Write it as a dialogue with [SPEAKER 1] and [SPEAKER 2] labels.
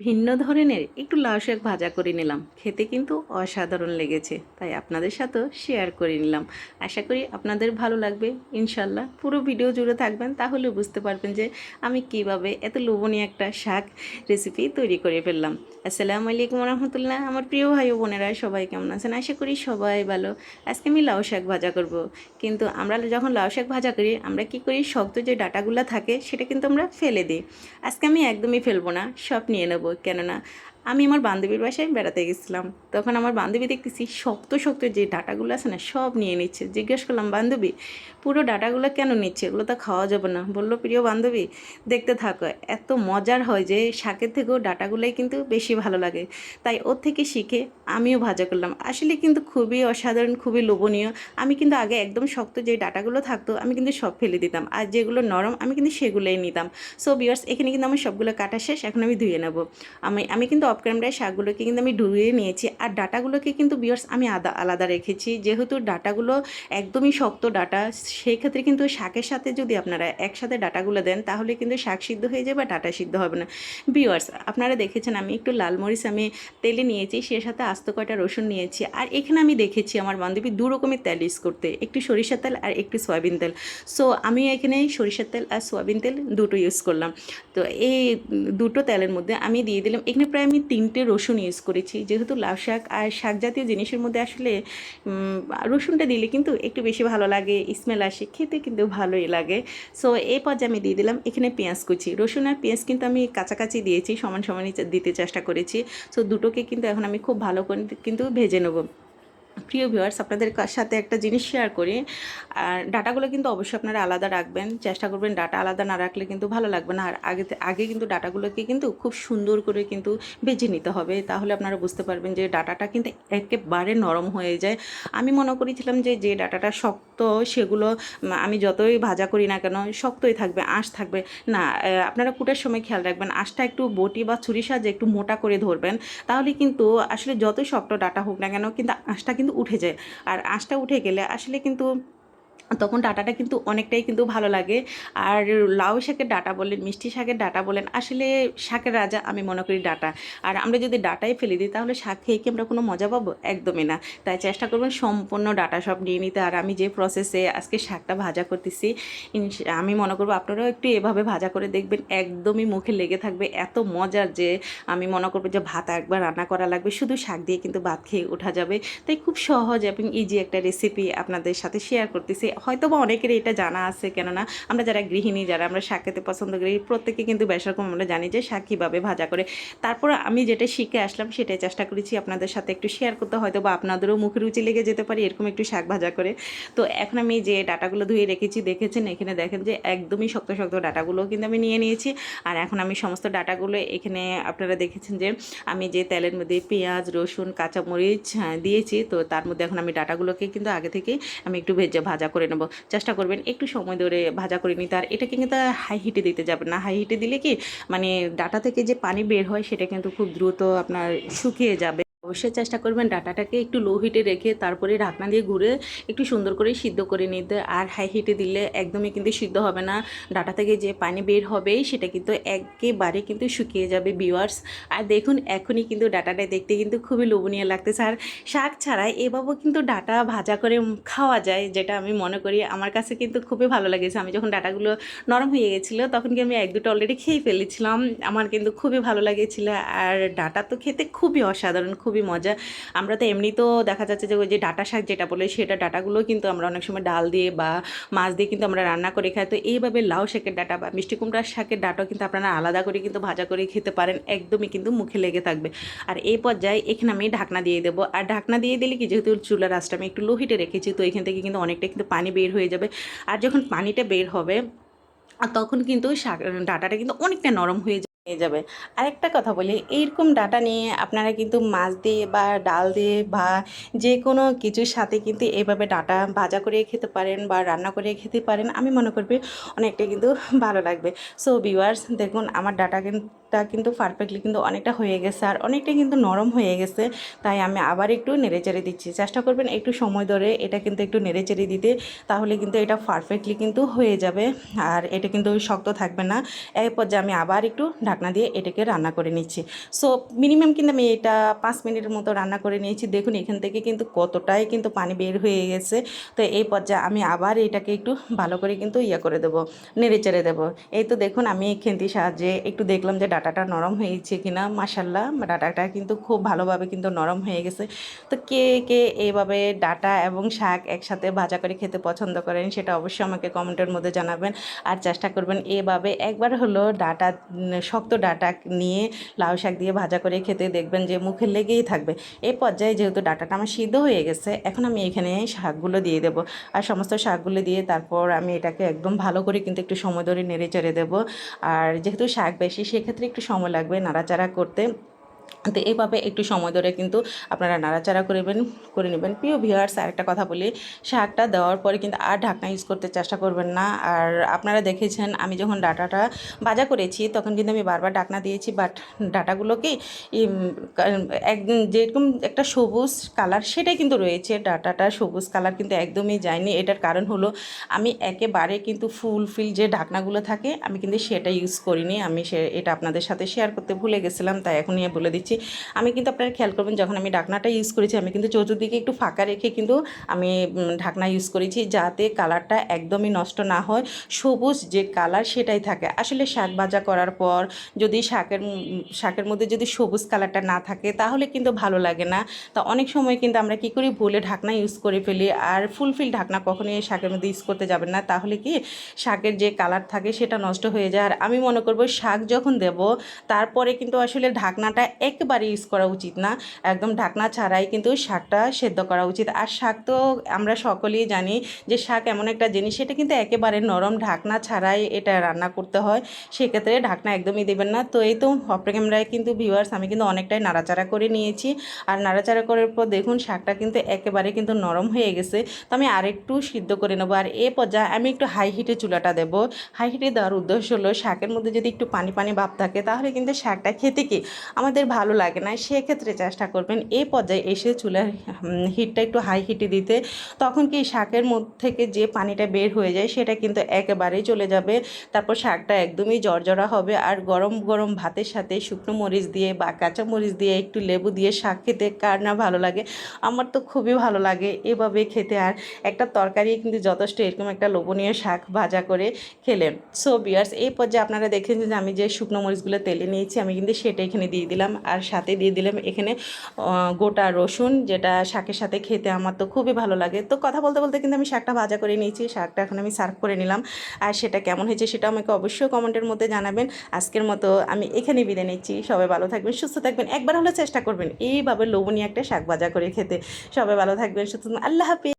[SPEAKER 1] ভিন্ন ধরনের একটু লাউ শাক ভাজা করে নিলাম। খেতে কিন্তু অসাধারণ লেগেছে। তাই আপনাদের সাথেও শেয়ার করে নিলাম। আশা করি আপনাদের ভালো লাগবে। ইনশাল্লাহ পুরো ভিডিও জুড়ে থাকবেন। তাহলে বুঝতে পারবেন যে আমি কীভাবে এত লোভনীয় একটা শাক রেসিপি তৈরি করে ফেললাম। আসসালামু আলাইকুম রহমতুল্লাহ আমার প্রিয় ভাই বোনেরা, সবাই কেমন আছেন? আশা করি সবাই ভালো। আজকে আমি লাউ শাক ভাজা করব। কিন্তু আমরা যখন লাউ শাক ভাজা করি, আমরা কি করি? শক্ত যে ডাটাগুলো থাকে, সেটা কিন্তু আমরা ফেলে দিই। আজকে আমি একদমই ফেলব না। সব নিয়ে নেব। কেননা আমি আমার বান্ধবীর বাসায় বেড়াতে গেছিলাম। তখন আমার বান্ধবী দেখতেছি শক্ত শক্ত যে ডাটাগুলো আছে না, সব নিয়ে নিচ্ছে। জিজ্ঞেস করলাম, বান্ধবী, পুরো ডাটাগুলো কেন নিচ্ছে? এগুলো তো খাওয়া যাবে না। বলল, প্রিয় বান্ধবী, দেখতে থাকো, এত মজার হয় যে শাকের থেকেও ডাটাগুলোই কিন্তু বেশি ভালো লাগে। তাই ওর থেকে শিখে আমিও ভাজা করলাম। আসলে কিন্তু খুবই অসাধারণ, খুবই লোভনীয়। আমি কিন্তু আগে একদম শক্ত যে ডাটাগুলো থাকতো, আমি কিন্তু সব ফেলে দিতাম। আর যেগুলো নরম, আমি কিন্তু সেগুলোই নিতাম। সো বিয়ার্স এখানে কিন্তু আমার সবগুলো কাটা শেষ, এখন আমি ধুয়ে নেব। আমি আমি কিন্তু অফ ক্যামেরায় শাকগুলোকে কিন্তু আমি ধুয়ে নিয়েছি। আর ডাটাগুলোকে কিন্তু বিয়ার্স আমি আদা, আলাদা রেখেছি। যেহেতু ডাটাগুলো একদমই শক্ত ডাটা, সেই ক্ষেত্রে কিন্তু শাকের সাথে যদি আপনারা একসাথে ডাটাগুলো দেন, তাহলে কিন্তু শাক সিদ্ধ হয়ে যাবে বা ডাটা সিদ্ধ হবে না। বিয়ার্স আপনারা দেখেছেন আমি একটু লাল মরিচ আমি তেলে নিয়েছি সে সাথে আস্ত কয়টা রসুন নিয়েছি। আর এখানে আমি দেখেছি আমার বান্ধবী দু রকমের তেল ইউজ করতে। একটু সরিষার তেল আর একটু সয়াবিন তেল। সো আমি এখানে সরিষার তেল আর সয়াবিন তেল দুটো ইউজ করলাম। তো এই দুটো তেলের মধ্যে আমি দিয়ে দিলাম। এখানে প্রায় আমি তিনটে রসুন ইউজ করেছি। যেহেতু লাউ শাক আর শাক জাতীয় জিনিসের মধ্যে আসলে রসুনটা দিলে কিন্তু একটু বেশি ভালো লাগে স্মেল আসে, খেতে কিন্তু ভালোই লাগে। সো এই পর্যায়ে আমি দিয়ে দিলাম এখানে পেঁয়াজ কুচি। রসুন আর পেঁয়াজ কিন্তু আমি কাছাকাছি দিয়েছি, সমান সমানই দিতে চেষ্টা করেছি। সো দুটোকে কিন্তু এখন আমি খুব ভালো করে কিন্তু ভেজে নেব। প্রিয় ভিউয়ার্স আপনাদের সাথে একটা জিনিস শেয়ার করি। আর ডাটাগুলো কিন্তু অবশ্যই আপনারা আলাদা রাখবেন। চেষ্টা করবেন ডাটা আলাদা না রাখলে কিন্তু ভালো লাগবে না। আর আগে আগে কিন্তু ডাটাগুলোকে কিন্তু খুব সুন্দর করে কিন্তু বেজে নিতে হবে। তাহলে আপনারা বুঝতে পারবেন যে ডাটাটা কিন্তু একেবারে নরম হয়ে যায়। আমি মনে করেছিলাম যে যে ডাটাটা শক্ত সেগুলো আমি যতই ভাজা করি না কেন শক্তই থাকবে, আঁশ থাকবে। না আপনারা কুটার সময় খেয়াল রাখবেন, আঁশটা একটু বটি বা ছুরি সাহায্যে একটু মোটা করে ধরবেন, তাহলে কিন্তু আসলে যতই শক্ত ডাটা হোক না কেন কিন্তু আঁশটা কিন্তু উঠে যায়। আর আঁশটা উঠে গেলে আসলে কিন্তু তখন ডাটাটা কিন্তু অনেকটাই কিন্তু ভালো লাগে। আর লাউ শাকের ডাটা বলেন, মিষ্টি শাকের ডাটা বলেন, আসলে শাকের রাজা আমি মনে করি ডাটা। আর আমরা যদি ডাটাই ফেলে দিই, তাহলে শাক খেয়ে কি আমরা কোনো মজা পাবো? একদমই না। তাই চেষ্টা করবেন সম্পূর্ণ ডাটা সব নিয়ে নিতে। আর আমি যে প্রসেসে আজকে শাকটা ভাজা করতেছি আমি মনে করব আপনারাও একটু এভাবে ভাজা করে দেখবেন, একদমই মুখে লেগে থাকবে এত মজার যে আমি মনে করব যে ভাত একবার রান্না করা লাগবে। শুধু শাক দিয়ে কিন্তু ভাত খেয়ে ওঠা যাবে। তাই খুব সহজ এবং ইজি একটা রেসিপি আপনাদের সাথে শেয়ার করতেছি। হয়তো বা অনেকের এটা জানা আছে কেননা আমরা যারা গৃহিণী যারা আমরা শাক খেতে পছন্দ করি প্রত্যেকে কিন্তু বেশরকম আমরা জানি যে শাক কীভাবে ভাজা করে। তারপর আমি যেটা শিখে আসলাম সেটাই চেষ্টা করেছি আপনাদের সাথে একটু শেয়ার করতে হয়তো বা আপনাদেরও মুখে রুচি লেগে যেতে পারে এরকম একটু শাক ভাজা করে। তো এখন আমি যে ডাটাগুলো ধুয়ে রেখেছি দেখেছেন? এখানে দেখেন যে একদমই শক্ত শক্ত ডাটাগুলো কিন্তু আমি নিয়ে নিয়েছি। আর এখন আমি সমস্ত ডাটাগুলো এখানে আপনারা দেখেছেন যে আমি যে তেলের মধ্যে পেঁয়াজ রসুন কাঁচামরিচ হ্যাঁ, দিয়েছি। তো তার মধ্যে এখন আমি ডাটাগুলোকে কিন্তু আগে থেকে আমি একটু ভেজে ভাজা করে নেব। চেষ্টা করবেন একটু সময় ধরে ভাজা করে নিতে। আর এটাকে কিন্তু হাই হিটে দিতে যাবেন না। হাই হিটে দিলে কি মানে ডাটা থেকে যে পানি বের হয় সেটা কিন্তু খুব দ্রুত আপনার শুকিয়ে যাবে। অবশ্যই চেষ্টা করবেন ডাটাটাকে একটু লো হিটে রেখে তারপরে ঢাকনা দিয়ে ঘুরে একটু সুন্দর করে সিদ্ধ করে নিতে। আর হাই হিটে দিলে একদমই কিন্তু সিদ্ধ হবে না। ডাটা থেকে যে পানি বের হবে সেটা কিন্তু একেবারে কিন্তু শুকিয়ে যাবে বিওয়ার্স আর দেখুন, এখনই কিন্তু ডাটাটা দেখতে কিন্তু খুবই লোভনীয় লাগতেছে। আর শাক ছাড়াই এভাবেও কিন্তু ডাটা ভাজা করে খাওয়া যায়, যেটা আমি মনে করি আমার কাছে কিন্তু খুবই ভালো লেগেছে। আমি যখন ডাটাগুলো নরম হয়ে গেছিল, তখন কি আমি এক দুটো অলরেডি খেয়ে ফেলেছিলাম। আমার কিন্তু খুবই ভালো লেগেছিলো। আর ডাটা তো খেতে খুবই অসাধারণ, খুবই মজা। আমরা তো এমনিতেও দেখা যাচ্ছে যে, ওই যে ডাটা শাক যেটা বলে, সেটা ডাটাগুলো কিন্তু আমরা অনেক সময় ডাল দিয়ে বা মাছ দিয়ে কিন্তু আমরা রান্না করে খাই। তো এইভাবে লাউ শাকের ডাটা বা মিষ্টি কুমড়ার শাকের ডাটাও কিন্তু আপনারা আলাদা করে কিন্তু ভাজা করে খেতে পারেন, একদমই কিন্তু মুখে লেগে থাকবে। আর এই পর্যায়ে এখানে আমি ঢাকনা দিয়ে দেবো। আর ঢাকনা দিয়ে দিলে কি, যেহেতু চুলার আঁচটা আমি একটু লো হিটে রেখেছি, তো এখান থেকে কিন্তু অনেকটা কিন্তু পানি বের হয়ে যাবে। আর যখন পানিটা বের হবে আর তখন কিন্তু শাক, ডাটাটা কিন্তু অনেকটা নরম হয়ে যা- হয়ে যাবে। আরেকটা কথা বলি, এইরকম ডাটা নিয়ে আপনারা কিন্তু মাছ দিয়ে বা ডাল দিয়ে বা যে কোনো কিছুর সাথে কিন্তু এভাবে ডাটা ভাজা করে খেতে পারেন বা রান্না করে খেতে পারেন, আমি মনে করবি অনেকটা কিন্তু ভালো লাগবে। সো ভিউয়ার্স দেখুন আমার ডাটা কিন্তু কিন্তু পারফেক্টলি কিন্তু অনেকটা হয়ে গেছে আর অনেকটা কিন্তু নরম হয়ে গেছে, তাই আমি আবার একটু নেড়েচেড়ে দিচ্ছি। চেষ্টা করবেন একটু সময় ধরে এটা কিন্তু একটু নেড়েচেড়ে দিতে, তাহলে কিন্তু এটা পারফেক্টলি কিন্তু হয়ে যাবে আর এটা কিন্তু শক্ত থাকবে না। এই পর্যায়ে আমি আবার একটু ঢাকা ঢাকনা দিয়ে এটাকে রান্না করে নিচ্ছি। সো মিনিমাম কিন্তু আমি এটা পাঁচ মিনিটের মতো রান্না করে নিয়েছি। দেখুন এখান থেকে কিন্তু কতটাই কিন্তু পানি বের হয়ে গেছে। তো এই পর্যায়ে আমি আবার এটাকে একটু ভালো করে কিন্তু ইয়ে করে দেবো নেড়ে চেড়ে দেবো। এই তো দেখুন আমি খেন্তির সাহায্যে একটু দেখলাম যে ডাটাটা নরম হয়েছে কি কিনা। মাসাল্লাহ ডাটাটা কিন্তু খুব ভালোভাবে কিন্তু নরম হয়ে গেছে। তো কে কে এইভাবে ডাটা এবং শাক একসাথে ভাজা করে খেতে পছন্দ করেন সেটা অবশ্যই আমাকে কমেন্টের মধ্যে জানাবেন। আর চেষ্টা করবেন এভাবে একবার হলো ডাটা উম, শক্ত ডাটা নিয়ে লাউ শাক দিয়ে ভাজা করে খেতে দেখবেন যে মুখে লেগেই থাকবে। এই পর্যায়ে যেহেতু ডাটাটা আমার সিদ্ধ হয়ে গেছে, এখন আমি এখানে শাকগুলো দিয়ে দেবো। আর সমস্ত শাকগুলো দিয়ে তারপর আমি এটাকে একদম ভালো করে কিন্তু একটু সময় ধরে নেড়ে চেড়ে দেবো। আর যেহেতু শাক বেশি, সেক্ষেত্রে একটু সময় লাগবে নাড়াচাড়া করতে। তো এইভাবে একটু সময় ধরে কিন্তু আপনারা নাড়াচাড়া করবেন করে নেবেন। প্রিয় ভিউয়ার্স আর একটা কথা বলি, শাকটা দেওয়ার পরে কিন্তু আর ঢাকনা ইউজ করতে চেষ্টা করবেন না। আর আপনারা দেখেছেন, আমি যখন ডাটাটা ভাজা করেছি, তখন কিন্তু আমি বারবার ঢাকনা দিয়েছি বাট ডাটাগুলোকে এক, যেরকম একটা সবুজ কালার সেটাই কিন্তু রয়েছে। ডাটাটা সবুজ কালার কিন্তু একদমই যায়নি। এটার কারণ হলো, আমি একেবারে কিন্তু ফুল ফিল যে ঢাকনাগুলো থাকে, আমি কিন্তু সেটা ইউজ করিনি। আমি সে, এটা আপনাদের সাথে শেয়ার করতে ভুলে গেছিলাম, তাই এখন নিয়ে বলে দিচ্ছি। আমি কিন্তু আপনারা খেয়াল করবেন, যখন আমি ঢাকনাটা ইউজ করেছি, আমি কিন্তু চতুর্দিকে একটু ফাঁকা রেখে কিন্তু আমি ঢাকনা ইউজ করেছি, যাতে কালারটা একদমই নষ্ট না হয়। সবুজ যে কালার সেটাই থাকে। আসলে শাক ভাজা করার পর যদি শাকের শাকের মধ্যে যদি সবুজ কালারটা না থাকে, তাহলে কিন্তু ভালো লাগে না। তা অনেক সময় কিন্তু আমরা কি করি, ভুলে ঢাকনা ইউজ করে ফেলি। আর ফুলফিল ঢাকনা কখনোই শাকের মধ্যে ইউজ করতে যাবেন না। তাহলে কি, শাকের যে কালার থাকে, সেটা নষ্ট হয়ে যায়। আর আমি মনে করব, শাক যখন দেব, তারপরে কিন্তু আসলে ঢাকনাটা একেবারে ইউজ করা উচিত না। একদম ঢাকনা ছাড়াই কিন্তু শাকটা সেদ্ধ করা উচিত। আর শাক তো আমরা সকলেই জানি যে শাক এমন একটা জিনিস, সেটা কিন্তু একেবারে নরম ঢাকনা ছাড়াই এটা রান্না করতে হয়। সেক্ষেত্রে ঢাকনা একদমই দেবেন না। তো এই তো অফ ক্যামেরায় কিন্তু ভিউয়ার্স আমি কিন্তু অনেকটাই নাড়াচাড়া করে নিয়েছি। আর নাড়াচাড়া করার পর দেখুন শাকটা কিন্তু একেবারে কিন্তু নরম হয়ে গেছে। তো আমি আরেকটু সিদ্ধ করে নেব। আর এ পর্যায়ে আমি একটু হাই হিটে চুলাটা দেবো। হাই হিটে দেওয়ার উদ্দেশ্য হলো শাকের মধ্যে যদি একটু পানি পানি ভাব থাকে, তাহলে কিন্তু শাকটা খেতে কি? আমাদের ভালো লাগে না, সেক্ষেত্রে চেষ্টা করবেন। এই পর্যায়ে এসে চুলার হিটটা একটু হাই হিটে দিতে। তখন কি শাকের মধ্যে থেকে যে পানিটা বের হয়ে যায়, সেটা কিন্তু একেবারেই চলে যাবে। তারপর শাকটা একদমই জর্জরা হবে। আর গরম গরম ভাতের সাথে শুকনো মরিচ দিয়ে বা কাঁচা মরিচ দিয়ে একটু লেবু দিয়ে শাক খেতে কার না ভালো লাগে? আমার তো খুবই ভালো লাগে এভাবে খেতে। আর একটা তরকারি কিন্তু যথেষ্ট এরকম একটা লোভনীয় শাক ভাজা করে খেলেন। সো বিয়ার্স এই পর্যায়ে আপনারা দেখেছেন যে আমি যে শুকনো মরিচগুলো তেলে নিয়েছি, আমি কিন্তু সেটা এখানে দিয়ে দিলাম। আর সাথে দিয়ে দিলাম এখানে গোটা রসুন, যেটা শাকের সাথে খেতে আমার তো খুবই ভালো লাগে। তো কথা বলতে বলতে কিন্তু আমি শাকটা ভাজা করে নিয়েছি, শাকটা এখন আমি সার্ভ করে নিলাম। আর সেটা কেমন হয়েছে সেটা আমাকে অবশ্যই কমেন্টের মধ্যে জানাবেন। আজকের মতো আমি এখানেই বিদায় নিচ্ছি। সবাই ভালো থাকবেন, সুস্থ থাকবেন। একবার হলে চেষ্টা করবেন এইভাবে লবণী একটা শাক ভাজা করে খেতে। সবাই ভালো থাকবেন, সুস্থ। আল্লাহ হাফিজ।